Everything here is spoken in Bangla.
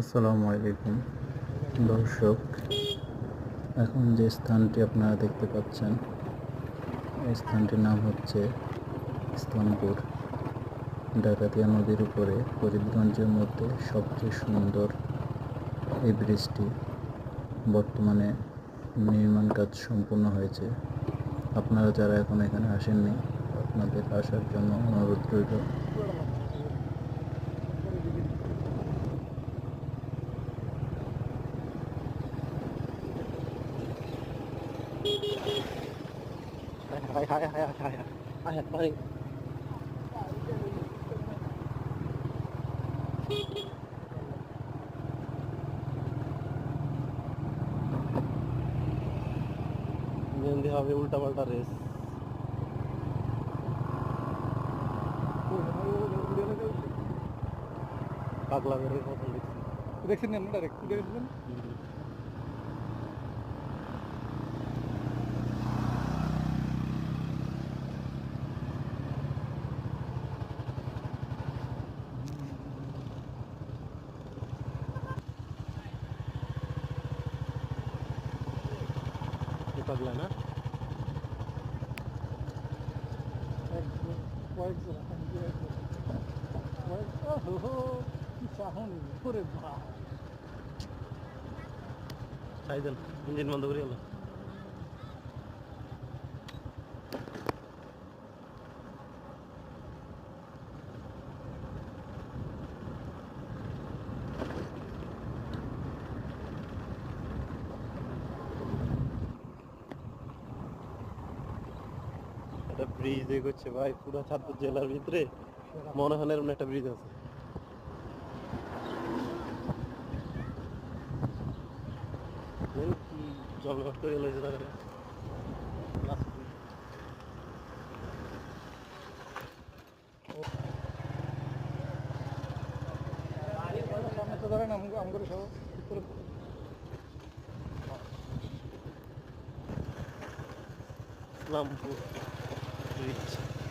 আসসালামু আলাইকুম, দর্শক। এখন যে স্থানটি আপনারা দেখতে পাচ্ছেন, এই স্থানটির নাম হচ্ছে ইসলামপুর ডাকাতিয়া নদীর উপরে ফরিদগঞ্জের মধ্যে সবচেয়ে সুন্দর এই ব্রিজটি বর্তমানে নির্মাণ কাজ সম্পূর্ণ হয়েছে। আপনারা যারা এখন এখানে আসেননি, আপনাদের আসার জন্য অনুরোধ রইল। হায় হায় হায় হায় হায় হায় হায় পানি মেহেন্দি হবে উল্টা পাল্টা রেস পাগলা বেরোয় কখন দেখছি ডাইরেক্ট দেখছেন পাগলা না? কয়েকজন কি চাহনি করে বা ছাই দেন ইঞ্জিন বন্ধ করে গেল একটা ব্রিজ এগোচ্ছে ভাই, পুরো ছাত্র জেলার ভিতরে মনে হয় এরকম একটা ব্রিজ আছে। জলঘট করে ইসলামপুর ব্রিজ